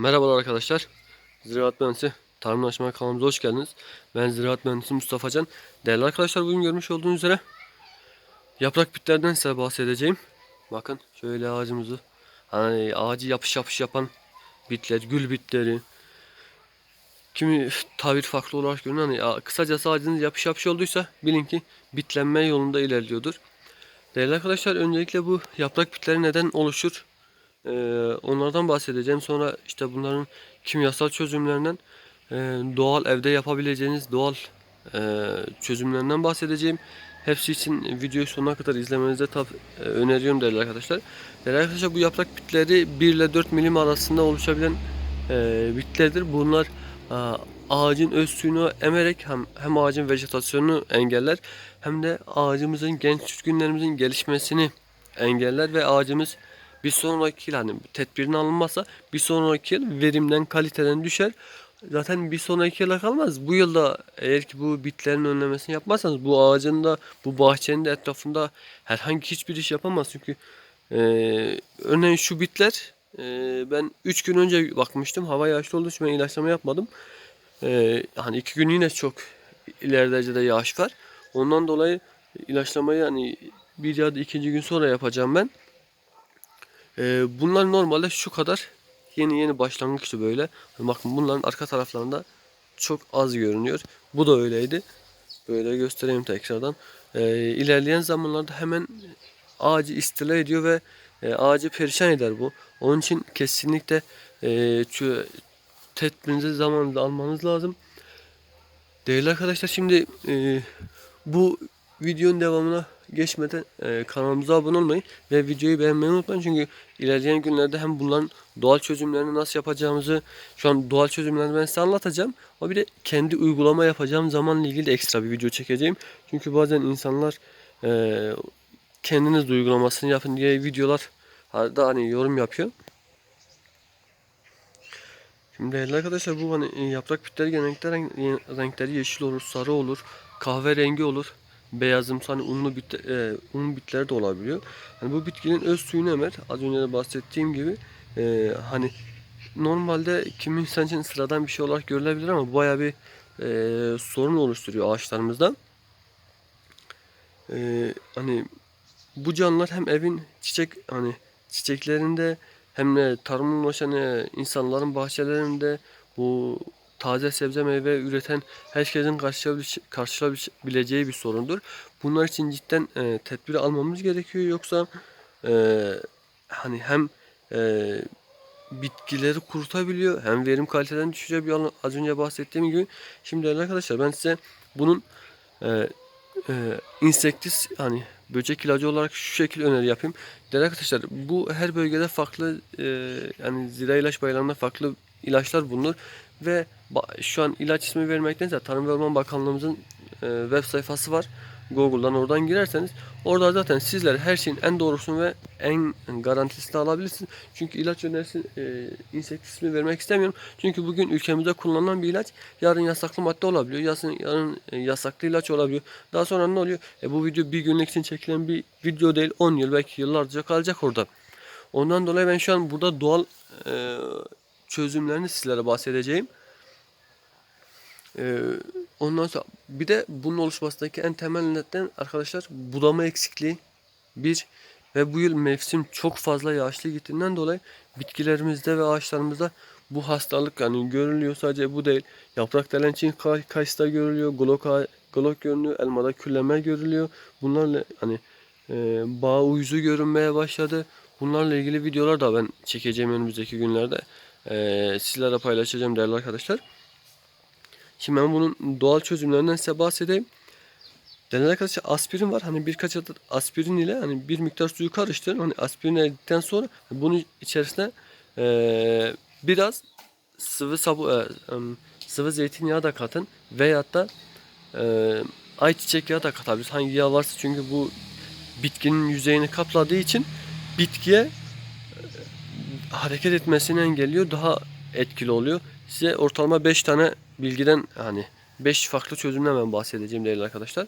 Merhabalar arkadaşlar. Ziraat Mühendisi Tarım Danışmanı kanalımıza hoş geldiniz. Ben Ziraat Mühendisi Mustafa Can. Değerli arkadaşlar bugün görmüş olduğunuz üzere yaprak bitlerden size bahsedeceğim. Bakın şöyle ağacımızı hani ağacı yapış yapış yapan bitler, gül bitleri. Kimi tabir farklı olarak görünüyor. Hani kısacası ağacınız yapış yapış olduysa bilin ki bitlenme yolunda ilerliyordur. Değerli arkadaşlar öncelikle bu yaprak bitleri neden oluşur? Ee, onlardan bahsedeceğim. Sonra işte bunların kimyasal çözümlerinden, e, doğal evde yapabileceğiniz doğal e, çözümlerinden bahsedeceğim. Hepsi için videoyu sonuna kadar izlemenizi tabi e, öneriyorum değerli arkadaşlar. Değerli arkadaşlar bu yaprak bitleri 1 ile 4 milim arasında oluşabilen e, bitlerdir. Bunlar e, ağacın öz suyunu emerek hem, hem ağacın vejetasyonunu engeller hem de ağacımızın genç günlerimizin gelişmesini engeller ve ağacımız bir sonraki yıl hani tedbirin alınmazsa bir sonraki yıl verimden kaliteden düşer. Zaten bir sonraki yıla kalmaz. Bu yılda eğer ki bu bitlerin önlemesini yapmazsanız bu ağacın da bu bahçenin de etrafında herhangi hiçbir iş yapamaz. Çünkü e, örneğin şu bitler e, ben 3 gün önce bakmıştım. Hava yağışlı olduğu için ben ilaçlama yapmadım. E, hani 2 gün yine çok ileri derecede yağış var. Ondan dolayı ilaçlamayı hani bir ya da ikinci gün sonra yapacağım ben. Ee, bunlar normalde şu kadar yeni yeni başlangıçtı böyle. Bakın bunların arka taraflarında çok az görünüyor. Bu da öyleydi. Böyle göstereyim tekrardan. Ee, ilerleyen zamanlarda hemen ağacı istila ediyor ve e, ağacı perişan eder bu. Onun için kesinlikle e, tedbirinizi zamanında almanız lazım. Değerli arkadaşlar şimdi e, bu videonun devamına geçmeden e, kanalımıza abone olmayı ve videoyu beğenmeyi unutmayın. Çünkü ilerleyen günlerde hem bunların doğal çözümlerini nasıl yapacağımızı şu an doğal çözümlerini ben size anlatacağım. Ama bir de kendi uygulama yapacağım zamanla ilgili de ekstra bir video çekeceğim. Çünkü bazen insanlar e, kendiniz uygulamasını yapın diye videolar da hani yorum yapıyor. Şimdi değerli arkadaşlar bu hani yaprak bitleri genellikle renk, renkleri yeşil olur, sarı olur, kahverengi olur beyazımsı hani unlu bit, e, un bitleri de olabiliyor. Hani bu bitkinin öz suyunu emer. Az önce de bahsettiğim gibi e, hani normalde kimi insan için sıradan bir şey olarak görülebilir ama baya bir e, sorun oluşturuyor ağaçlarımızda. E, hani bu canlılar hem evin çiçek hani çiçeklerinde hem de tarımla uğraşan e, insanların bahçelerinde bu taze sebze meyve üreten herkesin karşılayabilece- karşılayabileceği bir sorundur. Bunlar için cidden e, tedbir almamız gerekiyor yoksa e, hani hem e, bitkileri kurutabiliyor hem verim kaliteden düşürebiliyor az önce bahsettiğim gibi. Şimdi arkadaşlar ben size bunun e, e, insektis hani böcek ilacı olarak şu şekilde öneri yapayım. Değerli arkadaşlar bu her bölgede farklı e, yani zira ilaç bayramında farklı ilaçlar bulunur ve şu an ilaç ismi vermektense Tarım ve Orman Bakanlığımızın e, web sayfası var. Google'dan oradan girerseniz orada zaten sizler her şeyin en doğrusunu ve en garantisini alabilirsiniz. Çünkü ilaç önerisi e, insekt ismi vermek istemiyorum. Çünkü bugün ülkemizde kullanılan bir ilaç yarın yasaklı madde olabiliyor. Yarın, yarın e, yasaklı ilaç olabiliyor. Daha sonra ne oluyor? E, bu video bir günlük için çekilen bir video değil. 10 yıl belki yıllarca kalacak orada. Ondan dolayı ben şu an burada doğal e, çözümlerini sizlere bahsedeceğim. Ee, ondan sonra bir de bunun oluşmasındaki en temel neden arkadaşlar budama eksikliği bir ve bu yıl mevsim çok fazla yağışlı gittiğinden dolayı bitkilerimizde ve ağaçlarımızda bu hastalık yani görülüyor sadece bu değil. Yaprak delençin kay kayısıda görülüyor, glok, glok görünüyor, elmada külleme görülüyor. Bunlarla hani e, bağ uyuzu görünmeye başladı. Bunlarla ilgili videolar da ben çekeceğim önümüzdeki günlerde. E, sizlerle paylaşacağım değerli arkadaşlar. Şimdi ben bunun doğal çözümlerinden size bahsedeyim. Değerli arkadaşlar aspirin var. Hani birkaç adet aspirin ile hani bir miktar suyu karıştırın. Hani aspirin eridikten sonra bunun içerisine eee, biraz sıvı sabu e, sıvı zeytinyağı da katın veyahut da eee ayçiçek yağı da katabiliriz. Hangi yağ varsa çünkü bu bitkinin yüzeyini kapladığı için bitkiye e, hareket etmesini engelliyor. Daha etkili oluyor. Size ortalama 5 tane bilgiden hani 5 farklı çözümden ben bahsedeceğim değerli arkadaşlar.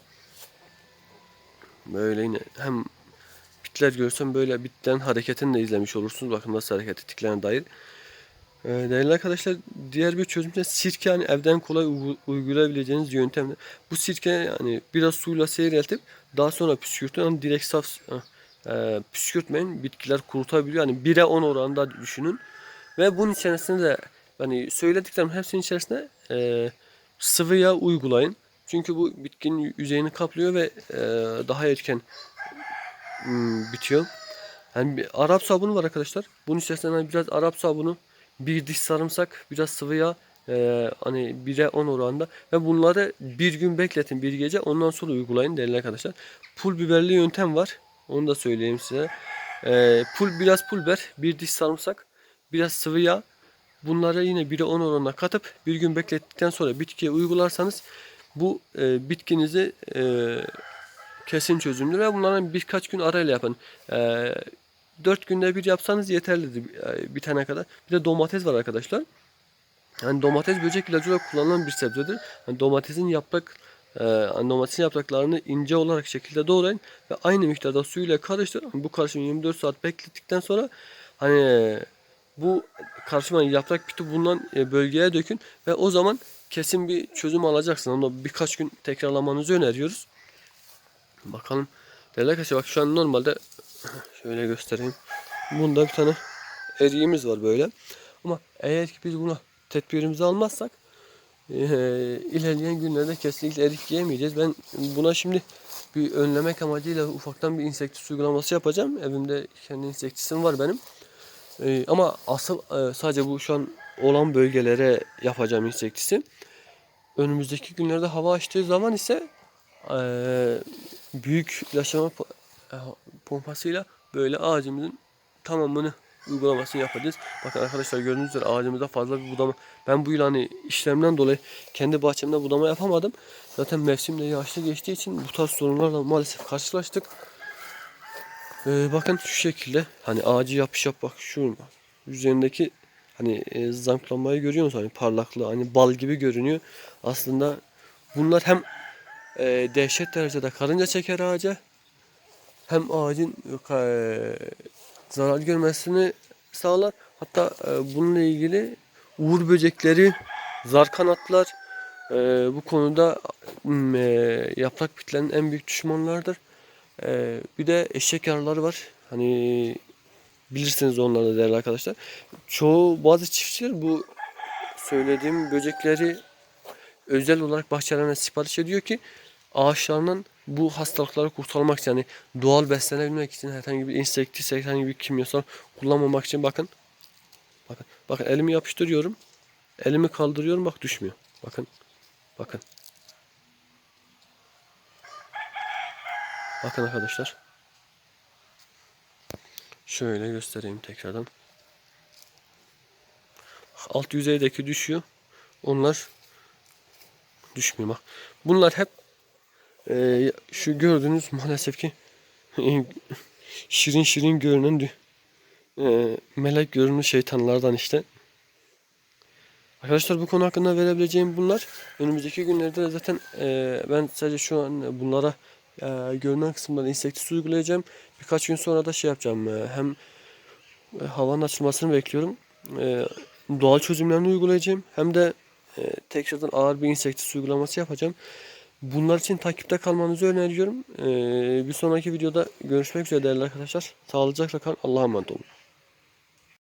Böyle yine hem bitler görsem böyle bitten hareketini de izlemiş olursunuz. Bakın nasıl hareket ettiklerine dair. Ee, değerli arkadaşlar diğer bir çözüm de sirke hani evden kolay uygulayabileceğiniz yöntem. Bu sirke yani biraz suyla seyreltip daha sonra püskürtün. Hani direkt saf e, püskürtmeyin. Bitkiler kurutabiliyor. Yani 1'e 10 oranında düşünün. Ve bunun içerisinde de hani söylediklerim hepsinin içerisinde e, sıvı yağ uygulayın. Çünkü bu bitkinin yüzeyini kaplıyor ve e, daha erken hmm, bitiyor. Yani bir Arap sabunu var arkadaşlar. Bunun içerisinde hani biraz Arap sabunu, bir diş sarımsak, biraz sıvı yağ, e, hani 1'e 10 oranında ve bunları bir gün bekletin bir gece ondan sonra uygulayın değerli arkadaşlar. Pul biberli yöntem var. Onu da söyleyeyim size. E, pul biraz pul biber, bir diş sarımsak, biraz sıvı yağ. Bunları yine 1'e 10 oranına katıp bir gün beklettikten sonra bitkiye uygularsanız bu e, bitkinizi e, kesin çözümdür ve bunların birkaç gün arayla yapın. E, 4 günde bir yapsanız yeterlidir e, bitene kadar. Bir de domates var arkadaşlar. Yani domates böcek ilacı olarak kullanılan bir sebzedir. Yani domatesin yaprak e, domatesin yapraklarını ince olarak şekilde doğrayın ve aynı miktarda suyla karıştırın. Bu karışımı 24 saat beklettikten sonra hani bu karışıma yaprak piti bulunan e, bölgeye dökün ve o zaman kesin bir çözüm alacaksın. Onu birkaç gün tekrarlamanızı öneriyoruz. Bakalım. Değerli arkadaşlar bak şu an normalde şöyle göstereyim. Bunda bir tane eriğimiz var böyle. Ama eğer ki biz buna tedbirimizi almazsak eee, ilerleyen günlerde kesinlikle erik yiyemeyeceğiz. Ben buna şimdi bir önlemek amacıyla ufaktan bir insektis uygulaması yapacağım. Evimde kendi insektisim var benim. Eee, ama asıl eee, sadece bu şu an olan bölgelere yapacağım insektisi. Önümüzdeki günlerde hava açtığı zaman ise eee, büyük ilaçlama e, pompasıyla böyle ağacımızın tamamını uygulamasını yapacağız. Bakın arkadaşlar gördüğünüz üzere ağacımızda fazla bir budama. Ben bu yıl hani işlemden dolayı kendi bahçemde budama yapamadım. Zaten mevsim de yağışlı geçtiği için bu tarz sorunlarla maalesef karşılaştık. Ee, bakın şu şekilde hani ağacı yapış yap bak şu üzerindeki hani e, zanklanmayı görüyor musunuz? Hani parlaklığı hani bal gibi görünüyor. Aslında bunlar hem e, dehşet derecede karınca çeker ağaca hem ağacın e, zarar görmesini sağlar. Hatta e, bununla ilgili uğur böcekleri, zar kanatlar e, bu konuda e, yaprak bitlerinin en büyük düşmanlarıdır. E, bir de eşek arıları var. Hani bilirsiniz onları da değerli arkadaşlar. Çoğu bazı çiftçiler bu söylediğim böcekleri özel olarak bahçelerine sipariş ediyor ki ağaçlarından bu hastalıkları kurtarmak için yani doğal beslenebilmek için herhangi bir insektis, herhangi bir kimyasal kullanmamak için bakın. Bakın. Bakın elimi yapıştırıyorum. Elimi kaldırıyorum bak düşmüyor. Bakın. Bakın. Bakın arkadaşlar. Şöyle göstereyim tekrardan. Alt yüzeydeki düşüyor. Onlar düşmüyor bak. Bunlar hep ee, şu gördüğünüz maalesef ki şirin şirin görünen ee, melek görünümlü şeytanlardan işte. Arkadaşlar bu konu hakkında verebileceğim bunlar. Önümüzdeki günlerde de zaten ee, ben sadece şu an bunlara ee, görünen kısımdan insektis uygulayacağım. Birkaç gün sonra da şey yapacağım. ee, hem e, havanın açılmasını bekliyorum. Ee, doğal çözümlerini uygulayacağım. Hem de e, tekrardan ağır bir insektis uygulaması yapacağım. Bunlar için takipte kalmanızı öneriyorum. Ee, bir sonraki videoda görüşmek üzere değerli arkadaşlar. Sağlıcakla kalın. Allah'a emanet olun.